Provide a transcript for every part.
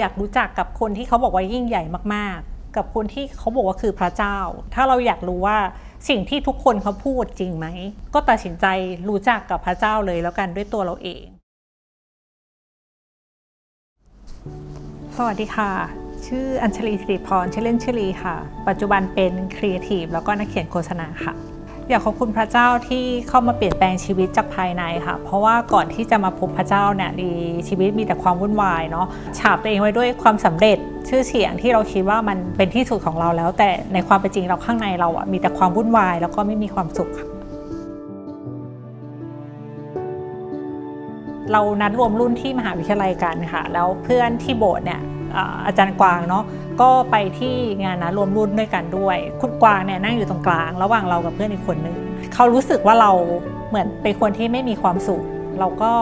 อยากรู้จักกับคนที่เขาบอกว่ายิ่งใหญ่มากๆ กับคนที่เขาบอกว่าคือพระเจ้า ถ้าเราอยากรู้ว่าสิ่งที่ทุกคนเขาพูดจริงไหม ก็ตัดสินใจรู้จักกับพระเจ้าเลยแล้วกันด้วยตัวเราเอง สวัสดีค่ะ ชื่ออัญชลีสิริพรชื่อเล่นชื่อลีค่ะ ปัจจุบันเป็นครีเอทีฟแล้วก็นักเขียนโฆษณาค่ะ อยากขอบคุณพระเจ้าที่เข้ามาเปลี่ยนแปลงชีวิตจากภายในค่ะ เพราะว่าก่อนที่จะมาพบพระเจ้าเนี่ยดีชีวิตมีแต่ความวุ่นวายเนาะฉาบตัวเองไว้ด้วยความสำเร็จชื่อเสียงที่เราคิดว่ามันเป็นที่สุดของเราแล้ว แต่ในความเป็นจริงเราข้างในเราอะมีแต่ความวุ่นวาย แล้วก็ไม่มีความสุขค่ะ เรานัดรวมรุ่นที่มหาวิทยาลัยกันค่ะ แล้วเพื่อนที่โบสถ์เนี่ยอาจารย์กวางเนาะก็ไปที่งานนัดรวมรุ่นด้วยกันด้วย คุณกวางเนี่ยนั่งอยู่ตรงกลาง ระหว่างเรากับเพื่อนอีกคนนึงเขารู้สึกว่าเราเหมือนเป็นคนที่ไม่มีความสุข เราก็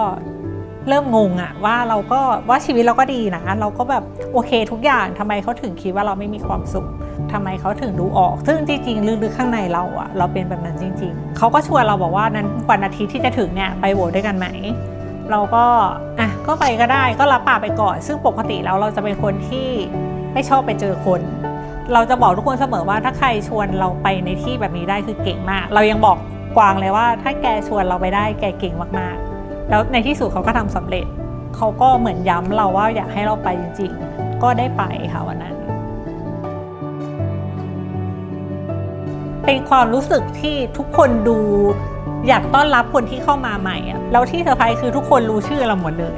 เริ่มงงอะว่าเราก็ว่าชีวิตเราก็ดีนะเราก็แบบโอเคทุกอย่างทำไมเขาถึงคิดว่าเราไม่มีความสุขทำไมเขาถึงดูออก ซึ่งจริงๆลึกๆข้างในเราอะเราเป็นแบบนั้นจริง ๆเขาก็ชวนเราบอกว่านั้นวันอาทิตย์ที่จะถึงเนี่ยไปโหวตด้วยกันไหม เราก็อะก็ไปก็ได้ก็รับปากไปก่อน ซึ่งปกติแล้วเราจะเป็นคนที่ไม่ชอบไปเจอคน เราจะบอกทุกคนเสมอว่าถ้าใครชวนเราไปในที่แบบนี้ได้คือเก่งมาก เรายังบอกกวางเลยว่า ถ้าแกชวนเราไปได้แกเก่งมากๆ แล้วในที่สุดเขาก็ทำสำเร็จเขาก็เหมือนย้ำเราว่าอยากให้เราไปจริง ๆ ก็ได้ไปค่ะวันนั้น เป็นความรู้สึกที่ทุกคนดู อยากต้อนรับคนที่เข้ามาใหม่อะแล้วที่เซอร์ไพรส์คือทุกคนรู้ชื่อเราหมดเลย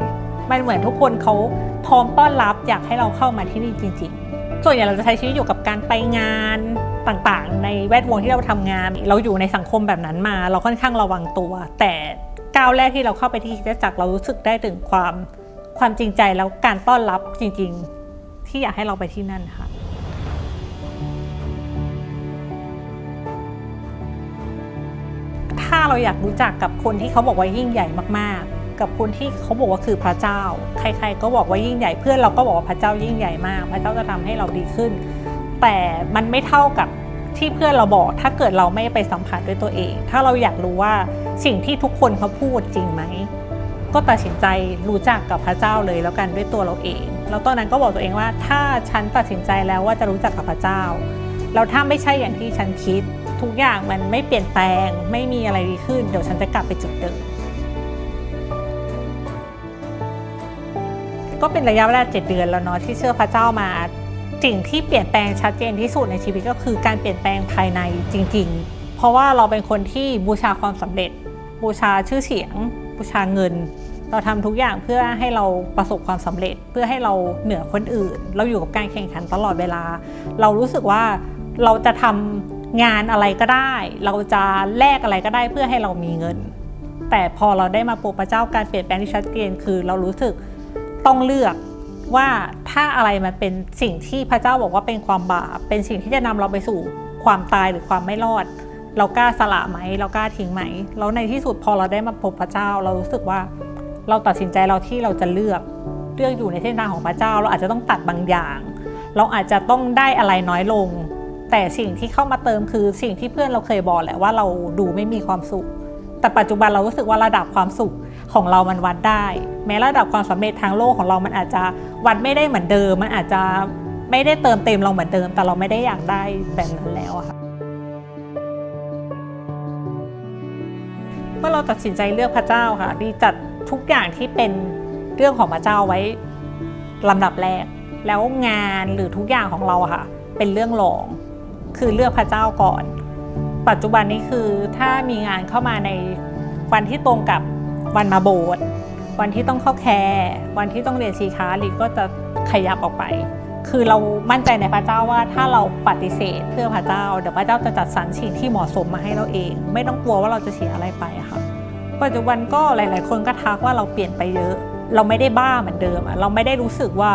มันเหมือนทุกคนเขาพร้อมต้อนรับอยากให้เราเข้ามาที่นี่จริง ๆ ส่วนใหญ่เราจะใช้ชีวิตอยู่กับการไปงานต่างๆ ในแวดวงที่เราทำงาน เราอยู่ในสังคมแบบนั้นมา เราค่อนข้างระวังตัว แต่ก้าวแรกที่เราเข้าไปที่คริสตจักรเรารู้สึกได้ถึงความความจริงใจแล้วการต้อนรับจริง ๆ ที่อยากให้เราไปที่นั่นค่ะ เราอยากรู้จักกับคนที่เขาบอกว่ายิ่งใหญ่มากๆ กับคนที่เขาบอกว่าคือพระเจ้า ใคร ๆ ก็บอกว่ายิ่งใหญ่เพื่อนเราก็บอกว่าพระเจ้ายิ่งใหญ่มาก พระเจ้าจะทำให้เราดีขึ้น แต่มันไม่เท่ากับที่เพื่อนเราบอก ถ้าเกิดเราไม่ไปสัมผัสด้วยตัวเอง ถ้าเราอยากรู้ว่าสิ่งที่ทุกคนเขาพูดจริงไหมก็ตัดสินใจรู้จักกับพระเจ้าเลยแล้วกันด้วยตัวเราเอง แล้วตอนนั้นก็บอกตัวเองว่า ถ้าฉันตัดสินใจแล้วว่าจะรู้จักกับพระเจ้าแล้วถ้าไม่ใช่อย่างที่ฉันคิด ทุกอย่างมันไม่เปลี่ยนแปลง ไม่มีอะไรดีขึ้น เดี๋ยวฉันจะกลับไปจุดเดิมก็เป็นระยะเวลา7เดือนแล้วเนาะที่เชื่อพระเจ้ามาสิ่งที่เปลี่ยนแปลงชัดเจนที่สุดในชีวิตก็คือการเปลี่ยนแปลงภายในจริง ๆ เพราะว่าเราเป็นคนที่บูชาความสำเร็จ บูชาชื่อเสียง บูชาเงิน เราทำทุกอย่างเพื่อให้เราประสบความสำเร็จ เพื่อให้เราเหนือคนอื่น เราอยู่กับการแข่งขันตลอดเวลา เรารู้สึกว่าเราจะทำ งานอะไรก็ได้ เราจะแลกอะไรก็ได้เพื่อให้เรามีเงิน แต่พอเราได้มาพบพระเจ้าการเปลี่ยนแปลงที่ชัดเจนคือเรารู้สึกต้องเลือกว่าถ้าอะไรมันเป็นสิ่งที่พระเจ้าบอกว่าเป็นความบาปเป็นสิ่งที่จะนำเราไปสู่ความตายหรือความไม่รอด เรากล้าสละไหม เรากล้าทิ้งไหม แล้วในที่สุดพอเราได้มาพบพระเจ้า เรารู้สึกว่าเราตัดสินใจเราที่เราจะเลือกเลือกอยู่ในเส้นทางของพระเจ้า เราอาจจะต้องตัดบางอย่าง เราอาจจะต้องได้อะไรน้อยลง แต่สิ่งที่เข้ามาเติมคือสิ่งที่เพื่อนเราเคยบอกแหละว่าเราดูไม่มีความสุข แต่ปัจจุบันเรารู้สึกว่าระดับความสุขของเรามันวัดได้ แม้ระดับความสำเร็จทางโลกของเรามันอาจจะวัดไม่ได้เหมือนเดิม มันอาจจะไม่ได้เติมเต็มเราเหมือนเดิม แต่เราไม่ได้อยากได้แบบนั้นแล้วค่ะเมื่อเราตัดสินใจเลือกพระเจ้าค่ะดีจัดทุกอย่างที่เป็นเรื่องของพระเจ้าไว้ลำดับแรก แล้วงานหรือทุกอย่างของเราค่ะ เป็นเรื่องรอง คือเลือกพระเจ้าก่อน ปัจจุบันนี้คือถ้ามีงานเข้ามาในวันที่ตรงกับวันมาโบสถ์วันที่ต้องเข้าแคร์วันที่ต้องเรียนชีค้าลีก็จะขยับออกไป คือเรามั่นใจในพระเจ้าว่าถ้าเราปฏิเสธเพื่อพระเจ้าเดี๋ยวพระเจ้าจะจัดสรรสิ่งที่เหมาะสมมาให้เราเอง ไม่ต้องกลัวว่าเราจะเสียอะไรไปค่ะปัจจุบันก็หลาย ๆ คนก็ทักว่าเราเปลี่ยนไปเยอะ เราไม่ได้บ้าเหมือนเดิมอะเราไม่ได้รู้สึกว่า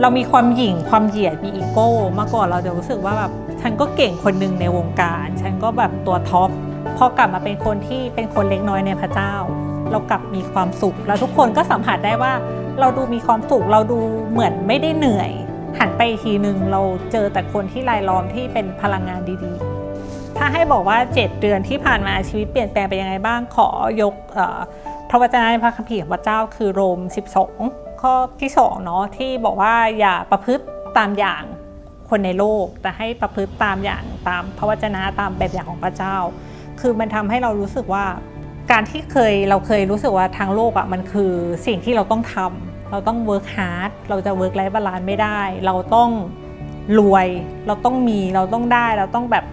เรามีความหยิ่งความเหยียดมีอีโก้เมื่อก่อนเราจะรู้สึกว่าแบบ ฉันก็เก่งคนหนึ่งในวงการ ฉันก็แบบตัวท็อปพอกลับมาเป็นคนที่เป็นคนเล็กน้อยในพระเจ้า เรากลับมีความสุข แล้วทุกคนก็สัมผัสได้ว่า เราดูมีความสุขเราดูเหมือนไม่ได้เหนื่อย หันไปทีหนึ่งเราเจอแต่คนที่รายล้อมที่เป็นพลังงานดีๆ ถ้าให้บอกว่า 7 เดือนที่ผ่านมาชีวิตเปลี่ยนแปลงไปยังไงบ้างขอยกอพระวจนะในพระคัมภีร์ของพระเจ้าคือโรม 12 ข้อที่สองเนาะที่บอกว่าอย่าประพฤติตามอย่าง คนในโลก แต่ให้ประพฤติตามอย่างตามพระวจนะตามแบบอย่างของพระเจ้า คือมันทำให้เรารู้สึกว่า การที่เคยเราเคยรู้สึกว่าทางโลกอะ่ะมันคือสิ่งที่เราต้องทำเราต้อง work hard เราจะ work life balance ไม่ได้ เราต้องรวย เราต้องมีเราต้องได้เราต้องแบบ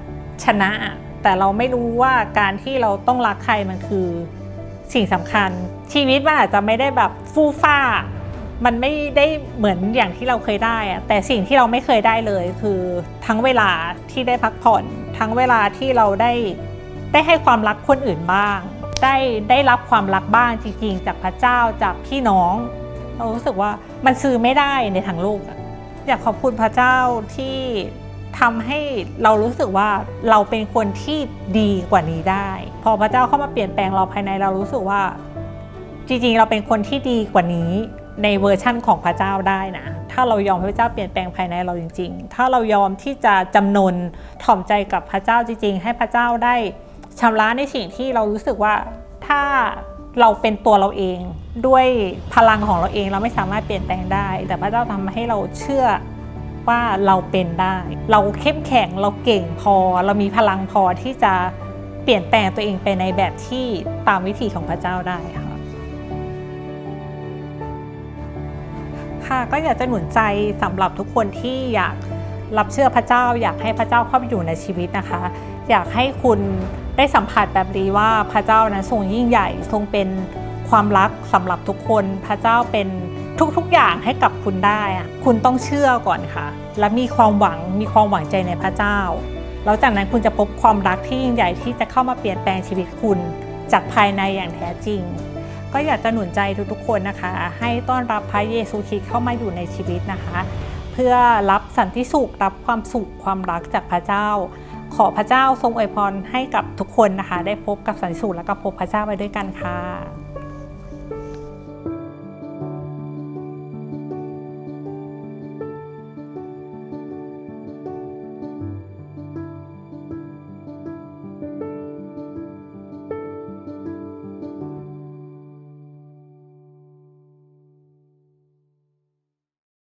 ชนะอะแต่เราไม่รู้ว่าการที่เราต้องรักใครมันคือสิ่งสำคัญ ชีวิตมันอาจจะไม่ได้แบบฟู่ฟ้า มันไม่ได้เหมือนอย่างที่เราเคยได้อะแต่สิ่งที่เราไม่เคยได้เลยคือทั้งเวลาที่ได้พักผ่อน ทั้งเวลาที่เราได้ได้ให้ความรักคนอื่นบ้าง ได้ได้รับความรักบ้างจริงๆ จากพระเจ้าจากพี่น้อง เรารู้สึกว่ามันซื้อไม่ได้ในทางโลกอะอยากขอบคุณพระเจ้าที่ทำให้เรารู้สึกว่าเราเป็นคนที่ดีกว่านี้ได้ พอพระเจ้าเข้ามาเปลี่ยนแปลงเราภายในเรารู้สึกว่า จริงๆ เราเป็นคนที่ดีกว่านี้ ในเวอร์ชั่นของพระเจ้าได้นะ ถ้าเรายอมพระเจ้าเปลี่ยนแปลงภายในเราจริง ๆ ถ้าเรายอมที่จะจำนนถ่อมใจกับพระเจ้าจริง ๆ ให้พระเจ้าได้ชำระในสิ่งที่เรารู้สึกว่าถ้าเราเป็นตัวเราเองด้วยพลังของเราเองเราไม่สามารถเปลี่ยนแปลงได้ แต่พระเจ้าทำให้เราเชื่อว่าเราเป็นได้ เราเข้มแข็งเราเก่งพอ เรามีพลังพอที่จะเปลี่ยนแปลงตัวเองไปในแบบที่ตามวิธีของพระเจ้าได้ค่ะ ค่ะ ก็อยากจะหนุนใจสำหรับทุกคนที่อยากรับเชื่อพระเจ้า อยากให้พระเจ้าเข้าไปอยู่ในชีวิตนะคะ อยากให้คุณได้สัมผัสแบบนี้ว่าพระเจ้านั้นทรงยิ่งใหญ่ทรงเป็นความรักสำหรับทุกคน พระเจ้าเป็นทุกๆอย่างให้กับคุณได้อะคุณต้องเชื่อก่อนค่ะ และมีความหวังมีความหวังใจในพระเจ้าแล้วจากนั้นคุณจะพบความรักที่ยิ่งใหญ่ที่จะเข้ามาเปลี่ยนแปลงชีวิตคุณ จากภายในอย่างแท้จริง ก็อยากจะหนุนใจทุกๆคนนะคะ ให้ต้อนรับพระเยซูคริสต์เข้ามาอยู่ในชีวิตนะคะ เพื่อรับสันติสุขรับความสุขความรักจากพระเจ้า ขอพระเจ้าทรงอวยพรให้กับทุกคนนะคะ ได้พบกับสันติสุขและก็พบพระเจ้าไปด้วยกันค่ะ